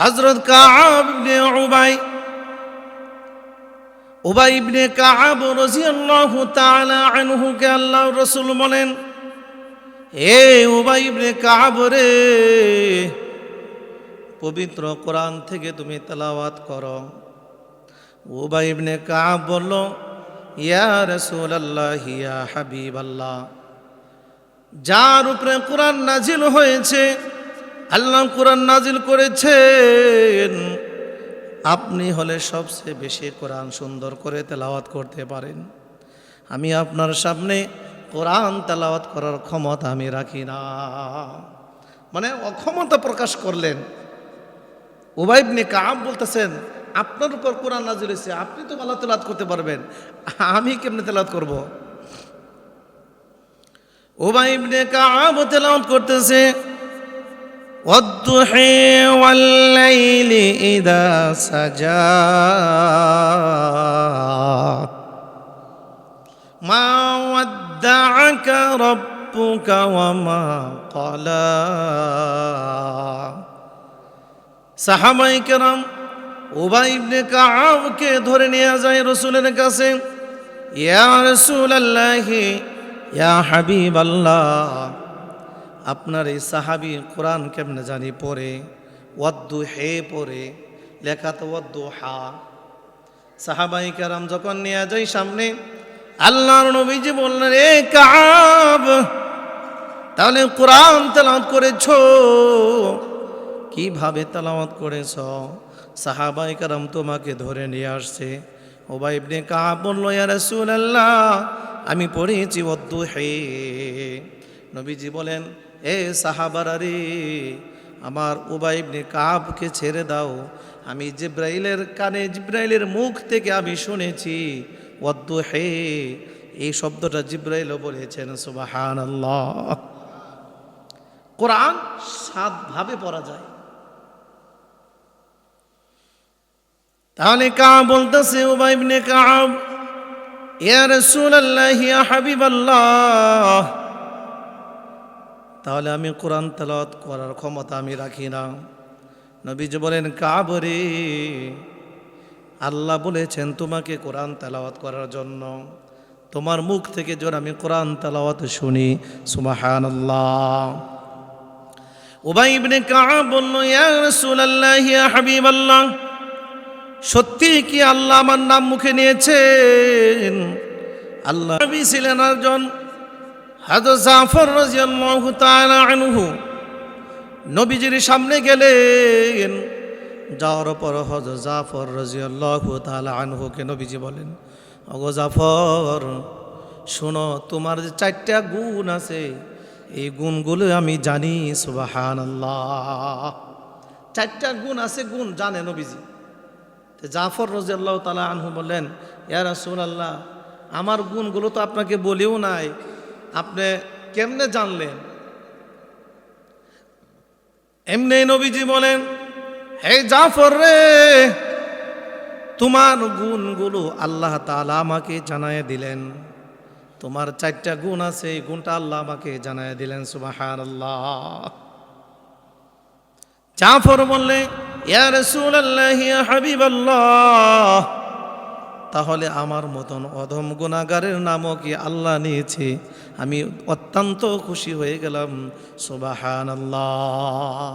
হজরত কাব ইবনে উবাই উবাই ইবনে কাব রাদিয়াল্লাহু তাআলা আনহু কে আল্লাহ রাসূল বলেন হে উবাই ইবনে কাব রে, পবিত্র কোরআন থেকে তুমি তেলাওয়াত করো। উবাই ইবনে কাব বলল, ইয়া রসুল রাসূলুল্লাহ, ইয়া হাবিবাল্লাহ, যার উপরে কোরআন নাজিল হয়েছে আল্লাহ কোরআন নাজিল করেছেন। আপনি হলে সবচেয়ে বেশি কোরআন সুন্দর করে তেলাওয়াত করতে পারেন। আমি আপনার সামনে কোরআন তেলাওয়াত করার ক্ষমতা আমি রাখি না। মানে অক্ষমতা প্রকাশ করলেন। উবাইবনে কাব বলতেছেন, আপনার উপর কোরআন নাজিল হয়েছে, আপনি তো ভালো তেলাত করতে পারবেন। আমি কেমনে তেলাওয়াত করব? উবাইবনে কাব তেলাওয়াত করতেছে। والضحى والليل إذا سجى ما ودعك ربك وما قلى সাহাবাই কেরাম উবাই ইবনে কাবকে ধরে নিয়ে যায় রসুলের কাছে ইয়া রসুল আল্লাহি ইয়া হাবিব আল্লাহ আপনার এই সাহাবি কোরআন কেমনে জানি পড়ে? ওয়াদ্দু হে পড়ে, লেখা তো ওয়াদ্দু হা। সাহাবাই কারাম যখন নিয়ে যাই সামনে, আল্লাহর নবীজি বললেন, এ কাব, তাহলে কোরআন তেলাওয়াত করেছ? কীভাবে তেলাওয়াত করেছ? সাহাবাই কারাম তোমাকে ধরে নিয়ে আসছে। ওবাই ইবনে কাব বলল, ইয়া রাসূলুল্লাহ, আমি পড়েছি ওয়াদ্দু হে। নবীজি বলেন এ সাহাবারারে আমার উবাইবনে কাবকে ছেড়ে দাও। আমি জিব্রাইলের কানে, জিব্রাইলের মুখ থেকে আমি শুনেছি ওদ্দু হে, এই শব্দটা জিব্রাইলও বলেছেন সুবাহান কোরআন সাতভাবে পড়া যায়। তাহলে কা বলতেছে উবাইবনে কাব? ইয়া রাসূলুল্লাহ হাবিবাল্লাহ। তাহলে আমি কোরআন তেলাওয়াত করার ক্ষমতা আমি রাখি না। নবীজি বলেন, কাবরে। আল্লাহ বলেছেন, তোমাকে কোরআন তেলাওয়াত করার জন্য। তোমার মুখ থেকে যখন আমি কোরআন তেলাওয়াত শুনি। সুমাহান আল্লাহ উবাই ইবনে সত্যি কি আল্লাহ আমার নাম মুখে নিয়েছেন? আল্লাহ নবী ছিলেন একজন হাজর জাফর আনহু নবীজির সামনে গেলেন, যাওয়ার পর হজর জাফর রাজিয়াল্লাহু তাআলা আনহুকে নবীজি বলেন, ওগো জাফর, শোনো, তোমার যে চারটা গুণ আছে, এই গুণগুলো আমি জানি, সুবহানাল্লাহ। চারটা গুণ আছে, গুণ জানে নবীজি। জাফর রাজিয়াল্লাহু তাআলা আনহু বললেন ইয়া রাসূলুল্লাহ, আমার গুণগুলো তো আপনাকে বলেও নাই আপনি কেমনে জানলেন? এমনি নবীজি বলেন, হে জাফর রে, তোমার গুণগুলো আল্লাহ তালা আমাকে জানায় দিলেন। তোমার চারটা গুণ আছে, এই গুণটা আল্লাহ আমাকে জানায় দিলেন সুবাহান আল্লাহ জাফর বললে, ইয়া রাসূলুল্লাহ, ইয়া হাবিবাল্লাহ। তাহলে আমার মতন অধম গুণাগারের নামও কি আল্লাহ নিয়েছে। আমি অত্যন্ত খুশি হয়ে গেলাম। সুবাহান আল্লাহ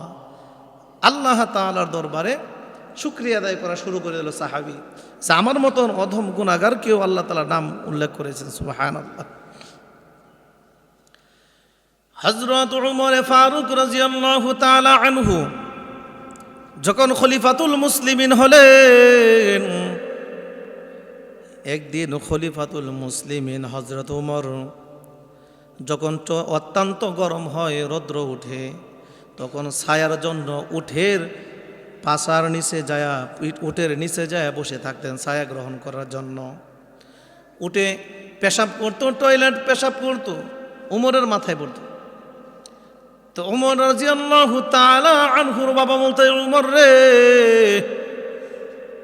আল্লাহ তালার দরবারে শুক্রিয়া আদায় করা শুরু করে দিল সাহাবি। যে আমার মতন অধম গুণাগার কেউ আল্লাহ তালার নাম উল্লেখ করেছেন। সুবাহান আল্লাহ হজরত উমর ফারুক রাজিয়াল্লাহু তাআলা আনহু যখন খলিফাতুল মুসলিমিন হলেন একদিন খলিফাতুল মুসলিমিন হজরত উমর যখন অত্যন্ত গরম হয়, রৌদ্র উঠে, তখন ছায়ার জন্য উঠের পাশার নিচে যায়া উটের নিচে যায় বসে থাকতেন ছায়া গ্রহণ করার জন্য। উঠে পেশাব করতো, টয়লেট পেশাব করতো, উমরের মাথায় পড়তো। তো উমর রাজিয়াল্লাহু তাআলা আনহুর বাবা বলতে, উমর রে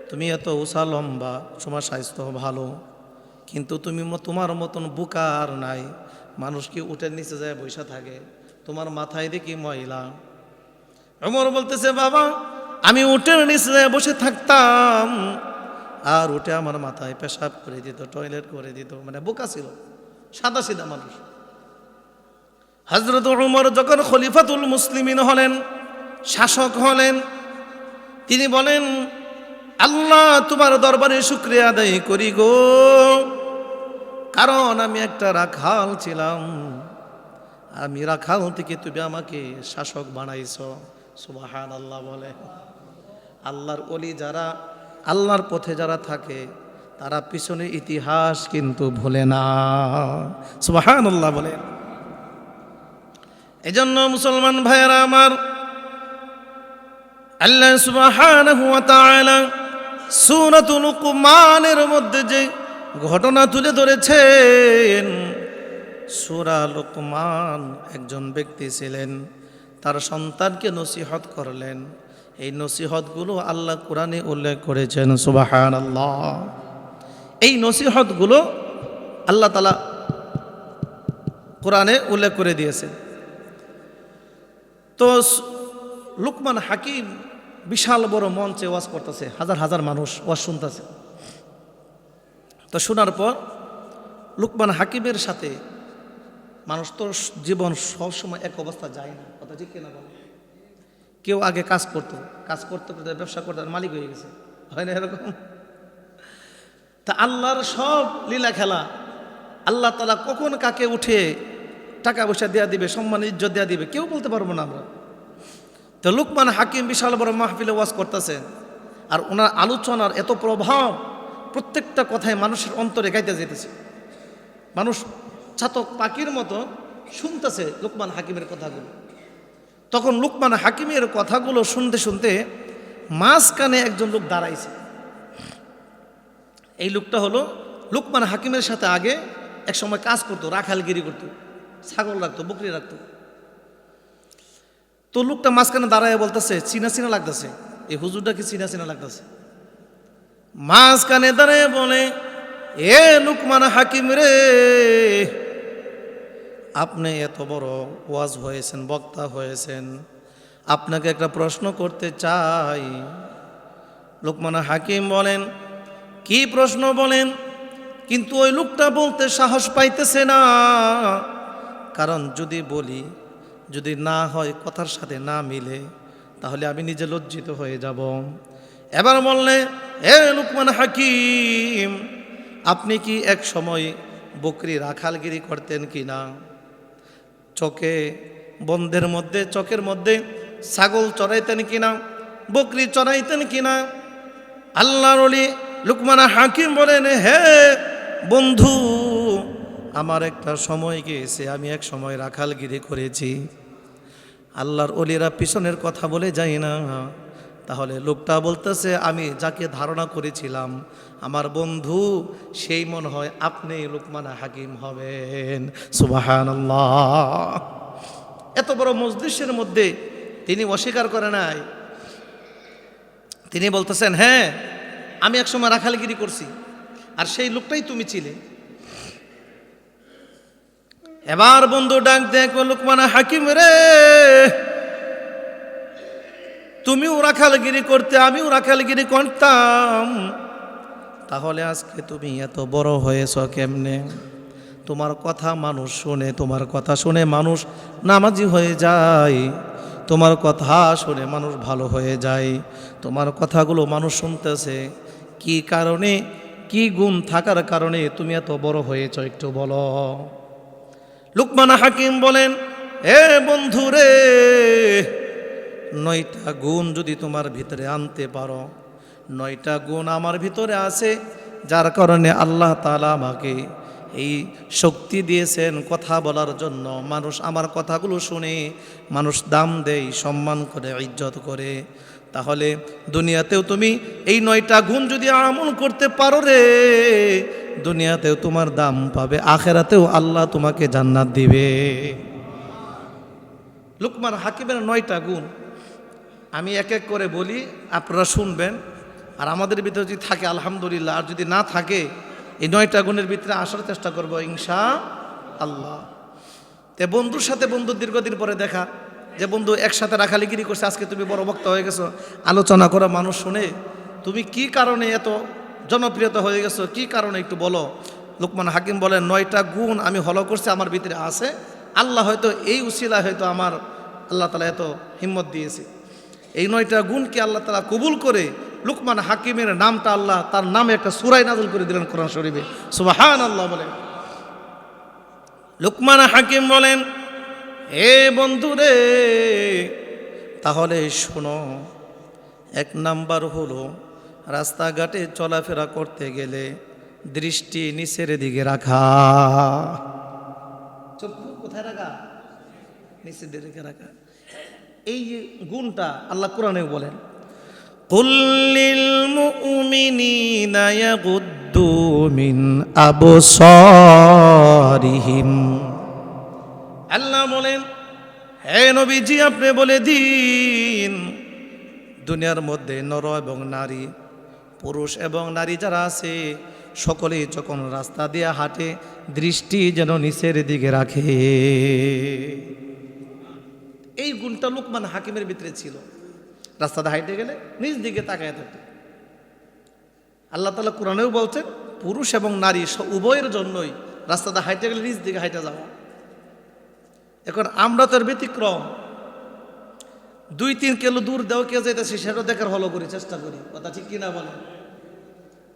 তুমি এত উষা লম্বা, তোমার স্বাস্থ্য ভালো, কিন্তু তুমি তোমার মতন বুকার নাই। মানুষ কি উঠে নিচে যায় বৈশা থাকে? তোমার মাথায় দেখি ময়লা। অমর বলতেছে, বাবা, আমি উঠের নিচে যায় বসে থাকতাম। আর উঠে আমার মাথায় পেশাব করে দিত, টয়লেট করে দিত মানে বোকা ছিল, সাদা সিধা মানুষ। হজরত উমর যখন খলিফাতুল মুসলিমিন হলেন, শাসক হলেন, তিনি বলেন আল্লাহ তোমার দরবারে শুক্রিয়া আদায় করি গো। কারণ আমি একটা রাখাল ছিলাম। আমি রাখাল থেকে তুমি আমাকে শাসক বানাইছ সুবাহান আল্লাহ বলে। আল্লাহর অলি যারা, আল্লাহর পথে যারা থাকে, তারা পিছনে ইতিহাস কিন্তু ভুলে না সুবাহান আল্লাহ বলে। এজন্য মুসলমান ভাইয়েরা আমার, আল্লাহ সুবহানাহু ওয়া তাআলা সূরাতুল মধ্যে যে ঘটনা তুলে ধরেছেন, সূরা লুকমান একজন ব্যক্তি ছিলেন, তার সন্তানকে নসিহত করলেন। এই নসিহতগুলো আল্লাহ কোরআনে উল্লেখ করেছেন, সুবহানাল্লাহ। এই নসিহতগুলো আল্লাহ তালা কোরআনে উল্লেখ করে দিয়েছেন। তো লুকমান হাকিম বিশাল বড় মঞ্চে ওয়াজ করতেছে, হাজার হাজার মানুষ ওয়াজ শুনতেছে। তো শোনার পর লুকমান হাকিমের সাথে মানুষ তো জীবন সবসময় এক অবস্থা যায় না। কথা ঠিক কিনা বলো? কেউ আগে কাজ করতো, কাজ করতে করতে ব্যবসা করতে মালিক হয়ে গেছে। হয় না এরকম? তা আল্লাহর সব লীলা খেলা, আল্লাহ তালা কখন কাকে উঠে টাকা পয়সা দেয়া দিবে, সম্মান, ইজ্জত দেয়া দিবে, কেউ বলতে পারব না আমরা। তো লুকমান হাকিম বিশাল বড় মাহফিলে ওয়াজ করতেছেন আর ওনার আলোচনার এত প্রভাব, প্রত্যেকটা কথায় মানুষের অন্তরে গাইতে যেতেছে মানুষ ছাতক পাখির মতো শুনতেছে লুকমান হাকিমের কথাগুলো। তখন লুকমান হাকিমের কথাগুলো শুনতে শুনতে মাঝখানে একজন লোক দাঁড়াইছে। এই লোকটা হলো লুকমান হাকিমের সাথে আগে এক সময় কাজ করতো, রাখালগিরি করতো, ছাগল রাখতো, বকরি রাখতো। তো লোকটা মাঝখানে দাঁড়ায় বলতেছে, চিনা চিনা লাগতেছে। এই হুজুরটা কি চিনা চিনা লাগতেছে? মাঝখানে দাঁড়ায় বলে, এ লুকমান হাকিম রে, আপনি এত বড় ওয়াজ হয়েছেন, বক্তা হয়েছেন। আপনাকে একটা প্রশ্ন করতে চাই। লোকমান হাকিম বলেন, কি প্রশ্ন বলেন? কিন্তু ওই লোকটা বলতে সাহস পাইতেছে না। কারণ যদি বলি যদি না হয় কথার সাথে না মিলে, তাহলে আমি নিজে লজ্জিত হয়ে যাব। এবার বললে, এ লুকমান হাকিম, আপনি কি এক সময় বকরি রাখালগিরি করতেন কি না? চকে বন্ধের মধ্যে চকের মধ্যে ছাগল চড়াইতেন কিনা বকরি চড়াইতেন কিনা আল্লাহর লুকমানা হাকিম বলেন, হে বন্ধু আমার একটা সময় গিয়েছে, আমি এক সময় রাখালগিরি করেছি। আল্লাহর অলিরা পিছনের কথা বলে যাই না। তাহলে লোকটা বলতেছে, আমি যাকে ধারণা করেছিলাম, আমার বন্ধু, সেই মনে হয় আপনি লুকমানা হাকিম হবেন। সুবাহান এত বড় মসজিদের মধ্যে তিনি অস্বীকার করে নাই। তিনি বলতেছেন হ্যাঁ আমি একসময় রাখালগিরি করছি, আর সেই লোকটাই তুমি ছিলে। এবার বন্ধু ডাক দেখো লোকমানা হাকিম রে, তুমিও রাখালগিরি করতে, আমিও রাখালগিরি করতাম। তাহলে আজকে তুমি এত বড় হয়েছ কেমনে? তোমার কথা মানুষ শুনে, তোমার কথা শুনে মানুষ নামাজি হয়ে যায়। তোমার কথা শুনে মানুষ ভালো হয়ে যায়। তোমার কথাগুলো মানুষ শুনতেছে। কি কারণে? কি গুণ থাকার কারণে তুমি এত বড় হয়েছ একটু বলো। লুকমান হাকিম বলেন, এ বন্ধু রে নয়টা গুণ যদি তোমার ভিতরে আনতে পারো, নয়টা গুণ আমার ভিতরে আছে, যার কারণে আল্লাহ তালা আমাকে এই শক্তি দিয়েছেন কথা বলার জন্য। মানুষ আমার কথাগুলো শুনে, মানুষ দাম দেয়, সম্মান করে, ইজ্জত করে। তাহলে দুনিয়াতেও তুমি এই নয়টা গুণ যদি আমল করতে পারো রে, দুনিয়াতেও তোমার দাম পাবে, আখেরাতেও আল্লাহ তোমাকে জান্নাত দিবে। লুকমান হাকিমের নয়টা গুণ। আমি এক এক করে বলি, আপনারা শুনবেন। আর আমাদের ভিতরে যদি থাকে, আলহামদুলিল্লাহ, আর যদি না থাকে, এই নয়টা গুণের ভিতরে আসার চেষ্টা করব, ইনশা আল্লাহ। তে বন্ধুর সাথে বন্ধুর দীর্ঘদিন পরে দেখা যে বন্ধু একসাথে রাখালিগিরি করছে, আজকে তুমি বড় বক্তা হয়ে গেছো। আলোচনা করা মানুষ শুনে তুমি কি কারণে এত জনপ্রিয়তা হয়ে গেছো? কি কারণে একটু বলো? লোকমান হাকিম বলেন, নয়টা গুণ আমি হলো করছি, আমার ভিতরে আছে। আল্লাহ হয়তো এই উসিলা হয়তো আমার আল্লাহ তালা এত হিম্মত দিয়েছে। এই নয়টা গুণকে আল্লাহ তালা কবুল করে? লুকমান হাকিমের নামটা আল্লাহ তার নামে একটা সুরাই নাজল করে দিলেন কোরআন শরীফে। সুবাহান আল্লাহ বলেন। লুকমান হাকিম বলেন এ বন্ধুরে, তাহলে শোনো, এক নাম্বার হলো রাস্তাঘাটে চলাফেরা করতে গেলে দৃষ্টি নিচের দিকে রাখা। চক্ষু কোথায় রাখা? নিচের দিকে রাখা। এই গুণটা আল্লাহ কোরআনে বলেন কুল্লিল মুমিনিনা ইয়াগুদ্দু মিন আবসারিহিম। আল্লাহ বলেন, হে নবীজি, আপনি বলে দিন, দুনিয়ার মধ্যে নর এবং নারী, পুরুষ এবং নারী যারা আছে, সকলেই যখন রাস্তা দিয়ে হাঁটে, দৃষ্টি যেন নিচের দিকে রাখে। এই গুণটা লোকমান হাকিমের ভিতরে ছিল। রাস্তাতে হাইটে গেলে নিজ দিকে তাকায় থাকতো। আল্লাহ তালা কোরআনেও বলছেন, পুরুষ এবং নারী উভয়ের জন্যই রাস্তাতে হাইটে গেলে নিজ দিকে হাইটে যাওয়া। এখন আমরা তো এর ব্যতিক্রম। দুই তিন কিলো দূর দেওয়া কে যাইতেছে, সেটা দেখার হলো করি, চেষ্টা করি। কথা ঠিক কিনা বলে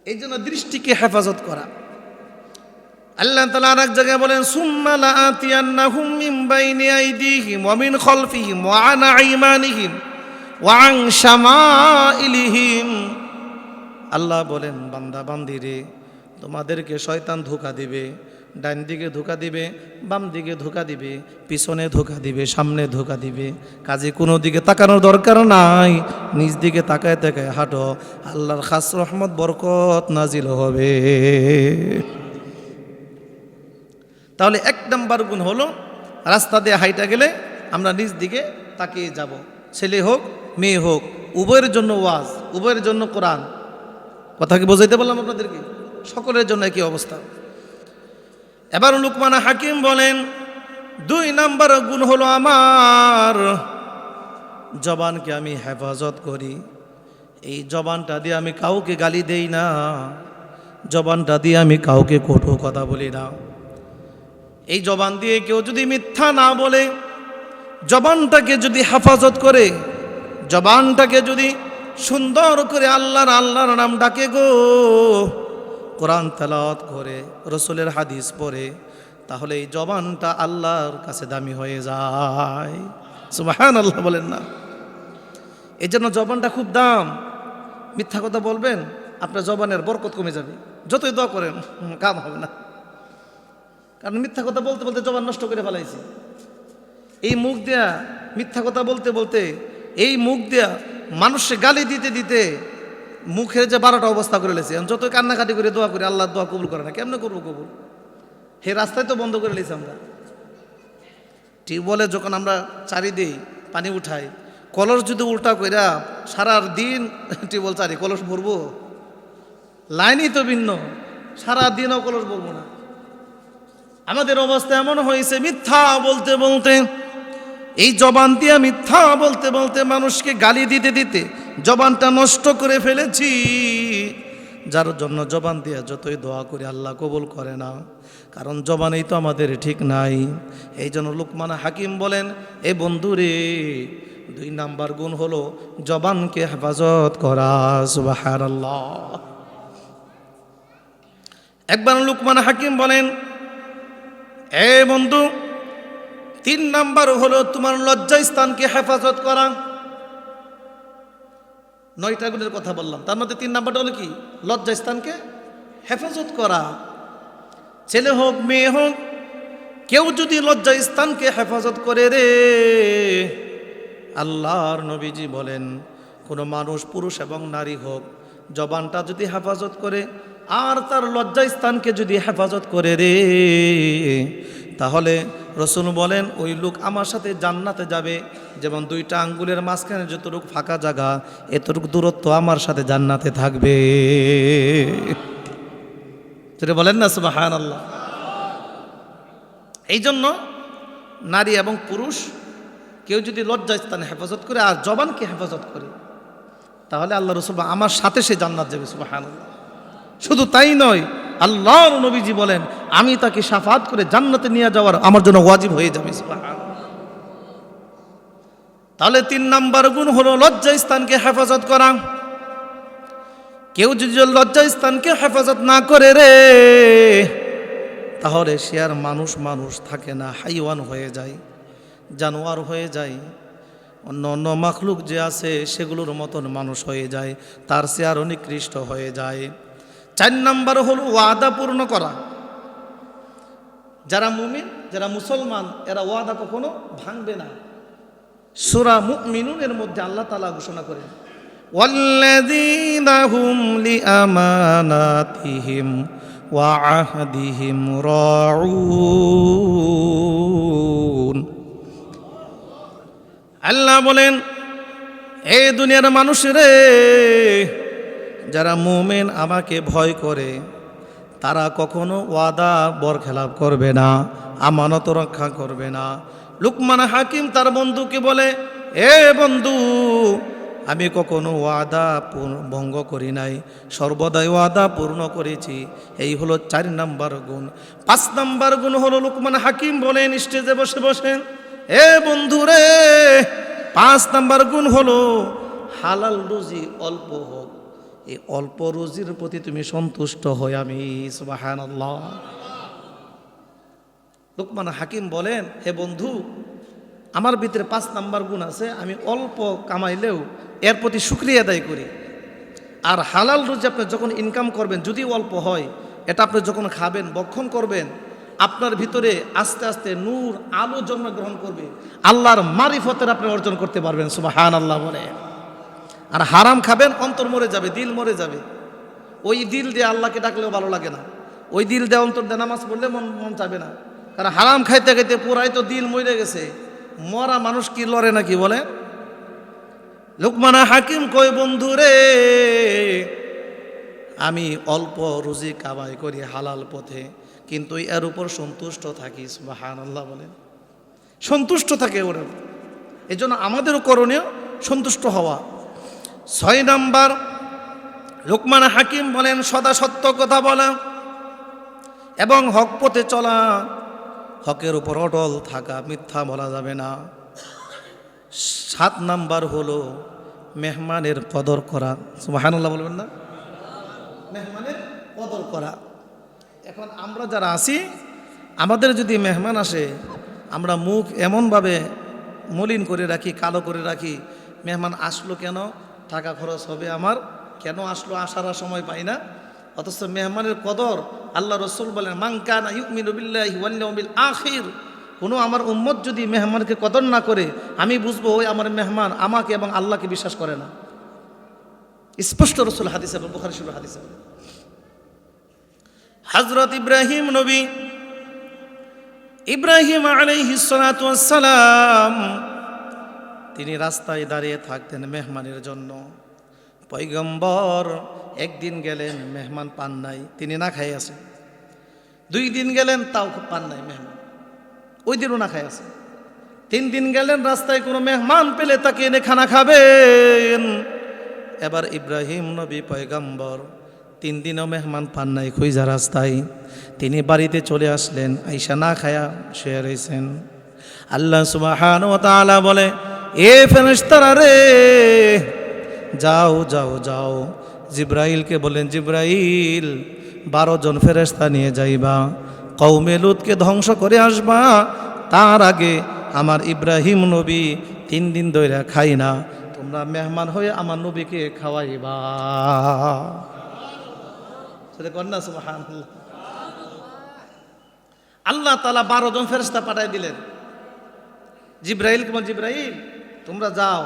এই জন্য দৃষ্টিকে হেফাজত করা। আল্লাহ তালা আর এক জায়গায় বলেন সুম্মালা আতিয়ান্নাহুম মিন বাইনি আইদিহিম ওয়া মিন খলফিহিম ওয়া আন আইমানিহিম ওয়া শামাইলিহিম। আল্লাহ বলেন, বান্দা বান্দিরে তোমাদেরকে শয়তান ধোকা দিবে। ডান দিকে ধোকা দিবে, বাম দিকে ধোকা দিবে, পিছনে ধোকা দিবে, সামনে ধোকা দিবে। কাজে কোনো দিকে তাকানোর দরকার নাই, নিজ দিকে তাকায় তাকায় হাঁটো। আল্লাহর খাস রহমত, বরকত নাজিল হবে। তাহলে এক নাম্বার গুণ হলো, রাস্তা দিয়ে হাইটা গেলে আমরা নিজ দিকে তাকিয়ে যাব। ছেলে হোক, মেয়ে হোক, উভয়ের জন্য ওয়াজ, উভয়ের জন্য কোরআন। কথা কি বোঝাইতে বললাম আপনাদেরকে? সকলের জন্য একই অবস্থা। এবার লুকমানা হাকিম বলেন, দুই নাম্বার গুণ হলো আমার। জবানকে আমি হেফাজত করি। এই জবানটা দিয়ে আমি কাউকে গালি দেই না। জবানটা দিয়ে আমি কাউকে কঠোর কথা বলি না। এই জবান দিয়ে কেউ যদি মিথ্যা না বলে, জবানটাকে যদি হেফাজত করে, জবানটাকে যদি সুন্দর করে আল্লাহর আল্লাহর নাম ডাকে গো কোরআন তেলাওয়াত করে, রসুলের হাদিস পড়ে, তাহলে এই জবানটা আল্লাহর কাছে দামি হয়ে যায়। সুবাহান আল্লাহ বলেন না। এই জন্য জবানটা খুব দাম। মিথ্যা কথা বলবেন, আপনার জবানের বরকত কমে যাবে। যতই দোয়া করেন কাম হবে না। কারণ মিথ্যা কথা বলতে বলতে জবান নষ্ট করে ফেলাইছি। এই মুখ দেয়া মিথ্যা কথা বলতে বলতে, এই মুখ দেয়া মানুষে গালি দিতে দিতে মুখের যে বারোটা অবস্থা করে লেছে। যত কান্নাকাটি করে, দোয়া করে, আল্লাহ দোয়া কবুল করে না। কেমনে করব কবুল? হে রাস্তায় তো বন্ধ করে লেছি আমরা। টিউবওয়েলে যখন আমরা চারি দিই, পানি উঠাই, কলস যদি উল্টা কইরা সারা দিন টিউবওয়েল চারি, কলস ভরবো? লাইনই তো ভিন্ন। সারা দিনও কলস ভরবো না। আমাদের অবস্থা এমন হয়েছে, মিথ্যা বলতে বলতে, এই জবান দিয়ে মিথ্যা বলতে বলতে মানুষকে গালি দিতে দিতে জবানটা নষ্ট করে ফেলেছি। যার জন্য জবান দিয়ে যতই দোয়া করি আল্লাহ কবুল করে না। কারণ জবানেই তো আমাদের ঠিক নাই। এই জন্য লুকমান হাকিম বলেন, এ বন্ধুরে, দুই নাম্বার গুণ হলো জবানকে হেফাজত করা। সুবাহারাল্লাহ একবার লুকমান হাকিম বলেন, এ বন্ধু, তিন নাম্বার হলো তোমার লজ্জা স্থানকে হেফাজত করা। নয়টা গুণের কথা বললাম। তার মধ্যে তিন নাম্বারটা হলো কি? লজ্জা স্থানকে হেফাজত করা। ছেলে হোক, মেয়ে হোক, কেউ যদি লজ্জা স্থানকে হেফাজত করে রে, আল্লাহর নবীজি বলেন, কোনো মানুষ পুরুষ এবং নারী হোক, জবানটা যদি হেফাজত করে, আর তার লজ্জা স্থানকে যদি হেফাজত করে রে, তাহলে রসুল বলেন, ওই লোক আমার সাথে জান্নাতে যাবে। যেমন দুইটা আঙ্গুলের মাঝখানে যতটুকু ফাঁকা জায়গা, এতটুকু দূরত্ব আমার সাথে জান্নাতে থাকবে। সেটা বলেন না সুবাহান আল্লাহ এই জন্য নারী এবং পুরুষ, কেউ যদি যদি লজ্জাস্থান হেফাজত করে আর জবানকে হেফাজত করে, তাহলে আল্লাহ রসুল আমার সাথে সে জান্নাত যাবে সুবাহান শুধু তাই নয়, আল্লাহর নবীজি বলেন, আমি তাকে সাফাত করে জান্নাতে নিয়ে যাওয়ার আমার জন্য ওয়াজিব হয়ে যাবে তাহলে তিন নাম্বার গুণ হলো লজ্জা স্থানকে হেফাজত করা। কেউ যদি লজ্জা স্থানকে হেফাজত না করে রে, তাহলে সে আর মানুষ মানুষ থাকে না, হাইওয়ান হয়ে যায়, জানোয়ার হয়ে যায়, অন্য অন্য মাখলুক যে আছে সেগুলোর মতন মানুষ হয়ে যায়, তার সে আর নিকৃষ্ট হয়ে যায়। চার নাম্বার হলো ওয়াদা পূর্ণ করা যারা মুমিন যারা মুসলমান এরা ওয়াদা কখনো ভাঙবে না সুরা মুমিনুনের মধ্যে আল্লাহ তালা ঘোষণা করেন والذين هم لأماناتهم وعهدهم راعون আল্লাহ বলেন এই দুনিয়ার মানুষেরে যারা মোমেন আমাকে ভয় করে, তারা কখনো ওয়াদা বরখেলাপ করবে না, আমানত রক্ষা করবে না। লুকমান হাকিম তার বন্ধুকে বলে, এ বন্ধু, আমি কখনো ওয়াদা ভঙ্গ করি নাই, সর্বদাই ওয়াদা পূর্ণ করেছি। এই হলো চার নাম্বার গুণ। পাঁচ নাম্বার গুণ হলো লুকমান হাকিম বলেন স্টেজে বসে বসেন, এ বন্ধু রে, পাঁচ নাম্বার গুণ হলো হালাল রুজি অল্প হোক। এই অল্প রুজির প্রতি তুমি সন্তুষ্ট হই আমি সুবাহান লুকমান হাকিম বলেন, হে বন্ধু, আমার ভিতরে পাঁচ নাম্বার গুণ আছে, আমি অল্প কামাইলেও এর প্রতি সুক্রিয়া আদায় করি। আর হালাল রুজি আপনি যখন ইনকাম করবেন, যদি অল্প হয়, এটা আপনি যখন খাবেন, বক্ষণ করবেন, আপনার ভিতরে আস্তে আস্তে নূর, আলো জন্মগ্রহণ করবে। আল্লাহর মারিফতের আপনি অর্জন করতে পারবেন সুবাহান আল্লাহ বলে। আর হারাম খাবেন, অন্তর মরে যাবে, দিল মরে যাবে। ওই দিল দিয়ে আল্লাহকে ডাকলেও ভালো লাগে না। ওই দিল দিয়ে অন্তর দিয়ে নামাজ পড়লে মন মন চাবে না। কারণ হারাম খাইতে খাইতে পুরাই তো দিল মরে গেছে। মরা মানুষ কি লড়ে নাকি বলে? লোকমানা হাকিম কই বন্ধু রে আমি অল্প রুজি কামাই করি হালাল পথে, কিন্তু এর উপর সন্তুষ্ট থাকি। সুবাহান আল্লাহ বলেন সন্তুষ্ট থাকে ওরা। এই জন্য আমাদেরও করণীয় সন্তুষ্ট হওয়া। ছয় নাম্বার, লোকমান হাকিম বলেন, সদা সত্য কথা বলা এবং হক পথে চলা। হকের উপর অটল থাকা মিথ্যা বলা যাবে না। সাত নাম্বার হলো মেহমানের কদর করা। সুবাহানুল্লাহ বলবেন না? মেহমানের কদর করা। এখন আমরা যারা আছি, আমাদের যদি মেহমান আসে, আমরা মুখ এমনভাবে মলিন করে রাখি, কালো করে রাখি, মেহমান আসলো কেন? টাকা খরচ হবে আমার। কেন আসলো? আসার সময় পাই না। অথচ মেহমানের কদর আল্লাহ রসুল বলেন মাংকানা আখির। কোনো আমার উম্মত যদি মেহমানকে কদর না করে, আমি বুঝব, ওই আমার মেহমান আমাকে এবং আল্লাহকে বিশ্বাস করে না। স্পষ্ট রসুল হাদিসে বুখারি শুরু হাদিসে হজরত ইব্রাহিম নবী ইব্রাহিম আলাইহিসালাম তিনি রাস্তায় দাঁড়িয়ে থাকতেন মেহমানের জন্য। পৈগম্বর একদিন গেলেন, মেহমান পান নাই, তিনি না খাই আছে দুই দিন গেলেন, তাও পান নাই মেহমান। ওই দিনও না খাই আছে তিন দিন গেলেন, রাস্তায় কোনো মেহমান পেলে তাকে এনে খানা খাবেন। এবার ইব্রাহিম নবী পয়গাম্বর তিন দিনও মেহমান পান নাই খুঁজা রাস্তায়। তিনি বাড়িতে চলে আসলেন, আইসা না খায়া শুয়ে রয়েছেন আল্লাহ তাআলা বলে এ ফেরেশতারা রে, যাও যাও যাও। জিব্রাইলকে বলেন, জিব্রাইল, বারো জন ফেরেশতা নিয়ে যাইবা। কৌমে লুতকে ধ্বংস করে আসবা। তার আগে আমার ইব্রাহিম নবী তিন দিন ধরে খাই না। তোমরা মেহমান হয়ে আমার নবীকে খাওয়াইবা। আল্লাহ তালা বারো জন ফেরেস্তা পাঠাই দিলেন। জিব্রাইল কেমন জিব্রাইল তোমরা যাও।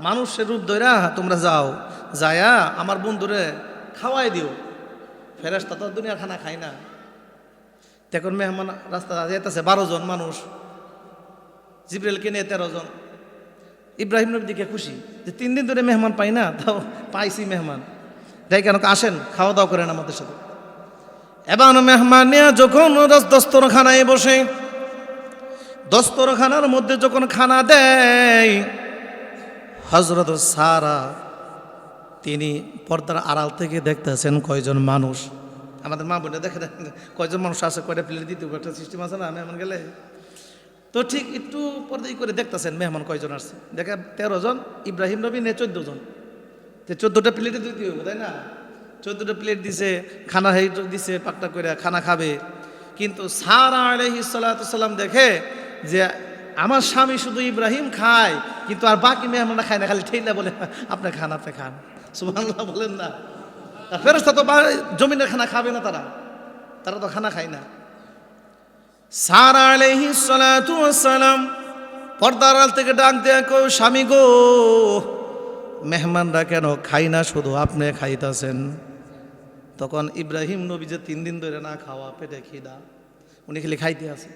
মানুষের রূপ ধরা তোমরা যাও। যায়া আমার বন্ধুরে খাওয়াই দিও। ফেরেস্তা তো দুনিয়ার খানা খায় না। তখন মেহমান রাস্তা যেতেছে বারো জন মানুষ। জিব্রাইলকে নিয়ে তেরো জন। ইব্রাহিম নবীর দিকে খুশি যে তিন দিন ধরে মেহমান পাই না, তাও পাইছি মেহমান। যাই কেন আসেন খাওয়া দাওয়া করেন আমাদের সাথে। এবার মেহমান নিয়ে যখন দস্তরখানায় বসে দস্তরখানার মধ্যে যখন খানা দেয় হজরত সারা, তিনি পর্দার আড়াল থেকে দেখতেছেন কয়জন মানুষ। আমাদের মা বোনে দেখে দেখেন কয়জন মানুষ আছে, কয়টা প্লেট দিতে একটা সিস্টেম আছে না, মেহমান গেলে। তো ঠিক একটু পর্দাই করে দেখতেছেন মেহমান কয়জন আসছে। দেখে তেরো জন, ইব্রাহিম নবী নে চোদ্দ জন। তো চোদ্দোটা প্লেটে দিতে হবে, তাই না? চোদ্দোটা প্লেট দিছে, খানা হেই দিছে, পাকটা করে খানা খাবে। কিন্তু সারা আলহি সাল্লাম দেখে যে আমার স্বামী শুধু ইব্রাহিম খায়, কিন্তু আর বাকি মেহমানরা খায় না, খালি ঠেলা বলে, আপনি খান আপনি খান। সুবহানাল্লাহ বলেন না। ফেরস্তা তো জমিনের খানা খাবে না তারা। তারা তো খানা খায় না। সারা আলহি সালাম পর্দার আড়াল থেকে ডাক দেয়া কো স্বামী গো, মেহমানরা কেন খাই না? শুধু আপনি খাইতেছেন। তখন ইব্রাহিম নবী যে তিন দিন ধরে না খাওয়া, পেটে খিদা, উনি খালি খাইতে আছে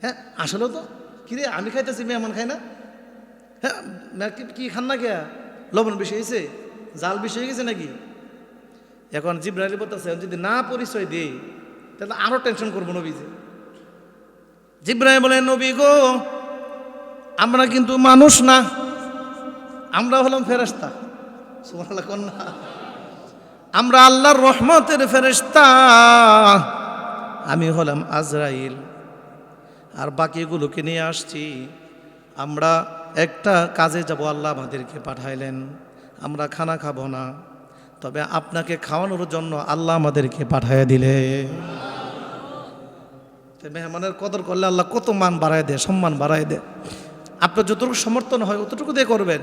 হ্যাঁ আসলে তো। কিরে, আমি খাইতেছি মেহমান খাই না? হ্যাঁ কি- খান না কে লবণ বেশি হয়েছে? জাল বেশি হয়ে গেছে নাকি? এখন জিব্রাহিম বলতেছে যদি না পরিচয় দিই, তাহলে আরও টেনশন করব নবীজি। জিব্রাহিম বলেন নবী গো, আমরা কিন্তু মানুষ না। আমরা হলাম ফেরেস্তা কন্যা। আমরা আল্লাহর রহমতের ফেরেস্তা আমি হলাম আজরাইল। আর বাকিগুলোকে নিয়ে আসছি। আমরা একটা কাজে যাব, আল্লাহ আমাদেরকে পাঠাইলেন। আমরা খানা খাব না। তবে আপনাকে খাওয়ানোর জন্য আল্লাহ আমাদেরকে পাঠাইয়া দিলে। মেহমানের কদর করলে আল্লাহ কত মান বাড়ায় দেয়, সম্মান বাড়ায় দেয়। আপনার যতটুকু সমর্থন হয় অতটুকু দিয়ে করবেন।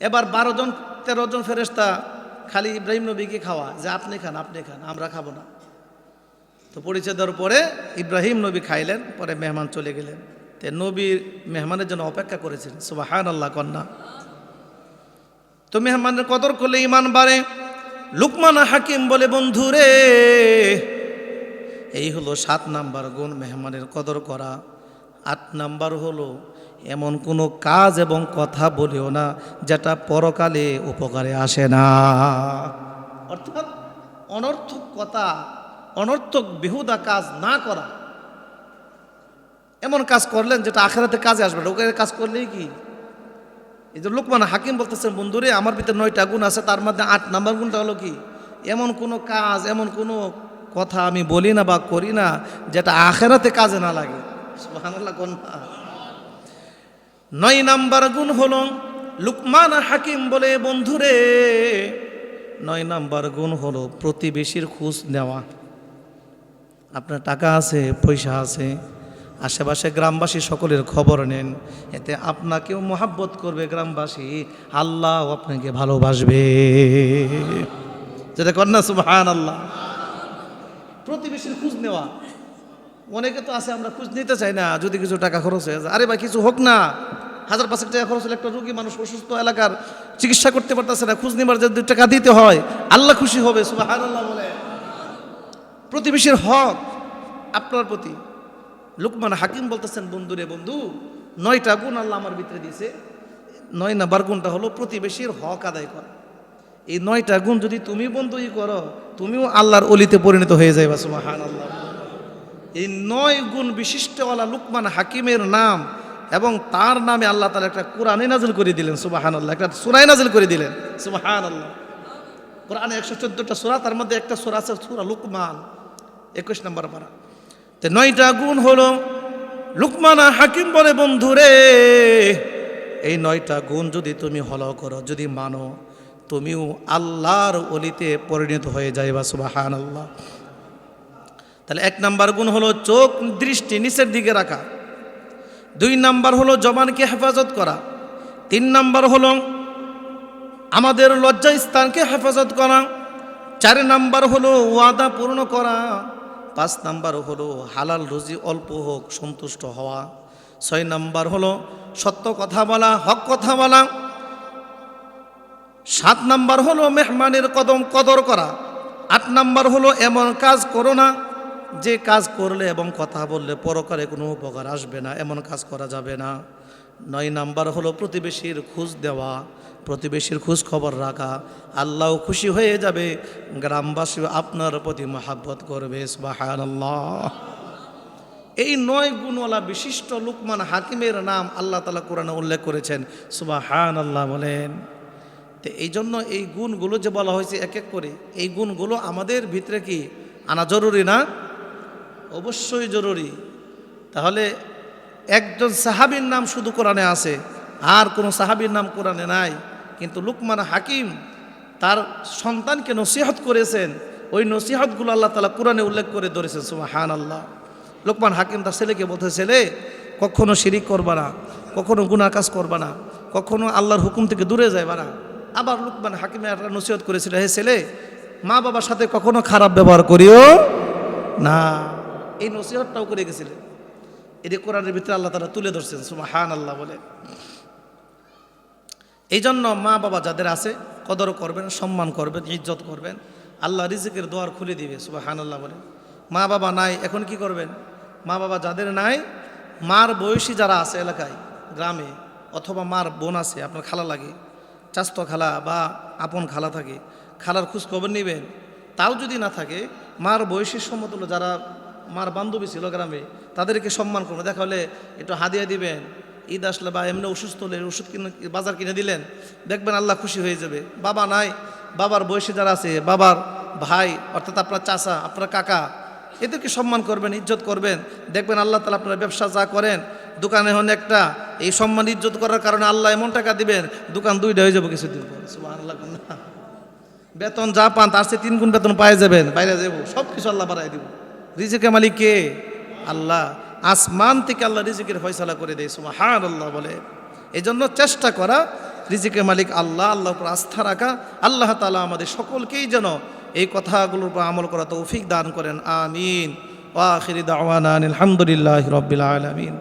এবার বারো জন, তেরো জন ফেরেস্তা খালি ইব্রাহিম নবীকে খাওয়া যে আপনি খান আপনি খান, আমরা খাব না। তো পরিচয় দেওয়ার পরে ইব্রাহিম নবী খাইলেন, পরে মেহমান চলে গেলেন। তে নবীর মেহমানের জন্য অপেক্ষা করেছিলেন সুবাহান আল্লাহ কন্যা। তো মেহমানের কদর করলে ইমান বাড়ে। লুকমানা হাকিম বলে, বন্ধুরে, এই হলো সাত নাম্বার গুণ মেহমানের কদর করা। আট নাম্বার হলো, এমন কোনো কাজ এবং কথা বলিও না, যেটা পরকালে উপকারে আসে না। অর্থাৎ অনর্থক কথা অনর্থক বেহুদা কাজ না করা। এমন কাজ করলেন যেটা আখেরাতে কাজে আসবে না। কাজ করলেই কি? এই যে লোকমান হাকিম বলতেছেন, বন্ধুরে, আমার ভিতরে নয়টা গুণ আছে, তার মধ্যে আট নাম্বার গুণটা হলো কি? এমন কোনো কাজ, এমন কোনো কথা আমি বলি না বা করি না যেটা আখেরাতে কাজে না লাগে? নয় নাম্বার গুণ হলো লুকমান হাকিম বলে, বন্ধুরে, নয় নাম্বার গুণ হলো প্রতিবেশীর খোঁজ নেওয়া। আপনার টাকা আছে, পয়সা আছে, আশেপাশে গ্রামবাসী সকলের খবর নেন। এতে আপনাকেও মোহাব্বত করবে গ্রামবাসী। আল্লাহ আপনাকে ভালোবাসবে। যেটা কন্যা সুবহান আল্লাহ প্রতিবেশীর খোঁজ নেওয়া। অনেকে তো আছে, আমরা খোঁজ নিতে চাই না, যদি কিছু টাকা খরচ হয়ে আরে ভাই, কিছু হোক না। হাজার পাঁচেক টাকা খরচ হলে একটা রুগী মানুষ অসুস্থ এলাকার চিকিৎসা করতে পারতেছে না, খোঁজ নেবার যদি টাকা দিতে হয়, আল্লাহ খুশি হবে সুবাহান আল্লাহ প্রতিবেশীর হক আপনার প্রতি। লুকমান হাকিম বলতেছেন বন্ধুরে বন্ধু, নয়টা গুণ আল্লাহ আমার ভিতরে দিয়েছে। নয় নাম্বার গুণটা হলো প্রতিবেশীর হক আদায় করা। এই নয়টা গুণ যদি তুমি বন্ধুই করো, তুমিও আল্লাহর অলিতে পরিণত হয়ে যাইবা সুবাহান আল্লাহ এই নয় গুণ বিশিষ্টওয়ালা লুকমান হাকিমের নাম এবং তার নামে আল্লাহ তালা একটা কোরআনে নাজিল করে দিলেন সুবাহান আল্লাহ একটা সুরাই নাজিল করে দিলেন সুবাহান আল্লাহ কোরআনে একশো চোদ্দোটা সুরা, তার মধ্যে একটা সুরা আছে, সুরা লুকমান। একুশ নম্বর পারা। তো নয়টা গুণ হলো, লুকমানা হাকিম বলে, বন্ধুরে, এই নয়টা গুণ যদি তুমি হলো করো, যদি মানো, তুমিও আল্লাহর অলিতে পরিণত হয়ে যাইবা সুবাহান আল্লাহ তাহলে এক নাম্বার গুণ হলো, চোখ দৃষ্টি নিচের দিকে রাখা। দুই নাম্বার হলো, জবানকে হেফাজত করা। তিন নাম্বার হলো, আমাদের লজ্জা স্থানকে হেফাজত করা। চার নাম্বার হলো, ওয়াদা পূর্ণ করা। পাঁচ নাম্বার হলো হালাল রুজি অল্প হোক, সন্তুষ্ট হওয়া। ছয় নাম্বার হলো সত্য কথা বলা, হক কথা বলা। সাত নাম্বার হলো মেহমানের কদম কদর করা। আট নাম্বার হলো এমন কাজ করো না, যে কাজ করলে এবং কথা বললে পরকারে কোনো উপকার আসবে না, এমন কাজ করা যাবে না। নয় নাম্বার হলো প্রতিবেশীর খোঁজ দেওয়া। প্রতিবেশীর খোঁজ খবর রাখা, আল্লাহ খুশি হয়ে যাবে, গ্রামবাসী আপনার প্রতি মহাব্বত করবে সুবাহান আল্লাহ এই নয় গুণওয়ালা বিশিষ্ট লুকমান হাকিমের নাম আল্লাহ তালা কোরআনে উল্লেখ করেছেন সুবাহ হান আল্লাহ বলেন। তো এই জন্য এই গুণগুলো যে বলা হয়েছে এক এক করে, এই গুণগুলো আমাদের ভিতরে কি আনা জরুরি না? অবশ্যই জরুরি। তাহলে একজন সাহাবীর নাম শুধু কোরআনে আছে, আর কোনো সাহাবীর নাম কোরআনে নাই। কিন্তু লুকমান হাকিম তার সন্তানকে নসিহত করেছেন। ওই নসিহতগুলো আল্লাহ তালা কোরআনে উল্লেখ করে ধরেছেন সুমা হান আল্লাহ লোকমান হাকিম তার ছেলেকে বলতে ছেলে, কখনো শিরিক করবা না, কখনো গুনাহ কাজ করবা না, কখনো আল্লাহর হুকুম থেকে দূরে যাইবা না। আবার লোকমান হাকিমে একটা নসিহত করেছিল, হে ছেলে মা বাবার সাথে কখনো খারাপ ব্যবহার করিও না। এই নসিহতটাও করে গেছিলেন। এটি কোরআনের ভিতরে আল্লাহ তারা তুলে ধরছেন সুমা হান আল্লাহ বলে। এই জন্য মা বাবা যাদের আছে, কদর করবেন, সম্মান করবেন, ইজ্জত করবেন, আল্লাহ রিজিকের দোয়ার খুলে দিবে সুবাহ হান আল্লাহ বলে। মা বাবা নাই, এখন কি করবেন? মা বাবা যাদের নাই, মার বয়সী যারা আছে এলাকায়, গ্রামে, অথবা মার বোন আছে, আপনার খালা লাগে, চাস্ত খালা বা আপন খালা থাকে, খালার খোঁজ খবর নেবেন, তাও যদি না থাকে, মার বয়সীর সমতুল্য যারা মার বান্ধবী ছিল গ্রামে, তাদেরকে সম্মান করবেন দেখা হলে একটু হাদিয়া দিবেন ঈদ আসলে বা এমনি অসুস্থ হলে ওষুধ কিনে, বাজার কিনে দিলেন, দেখবেন আল্লাহ খুশি হয়ে যাবে। বাবা নাই, বাবার বয়সী যারা আছে, বাবার ভাই, অর্থাৎ আপনার চাচা, আপনার কাকা, এদেরকে সম্মান করবেন, ইজ্জত করবেন। দেখবেন আল্লাহ তালা আপনার ব্যবসা যা করেন, দোকানে হন একটা, এই সম্মান, ইজ্জত করার কারণে আল্লাহ এমন টাকা দিবেন, দোকান দুইটা হয়ে যাবে কিছুদিন পর। না বেতন যা পান, তার চেয়ে তিন গুণ বেতন পায়ে যাবেন, বাইরে যাব সব কিছু আল্লাহ বাড়াই দিব। রিজিকে মালিক কে? আল্লাহ। আসমান থেকে আল্লাহ রিজিকের ফয়সালা করে দেয় হা আল্লাহ বলে। এই জন্য চেষ্টা করা, রিজিকের মালিক আল্লাহ আল্লাহ উপর আস্থা রাখা, আল্লাহ তালা আমাদের সকলকেই যেন এই কথাগুলোর উপর আমল করা তৌফিক দান করেন, আমিন। ওয়াখিরি দাওয়ান আলহামদুলিল্লাহ রব্বিল আলমিন।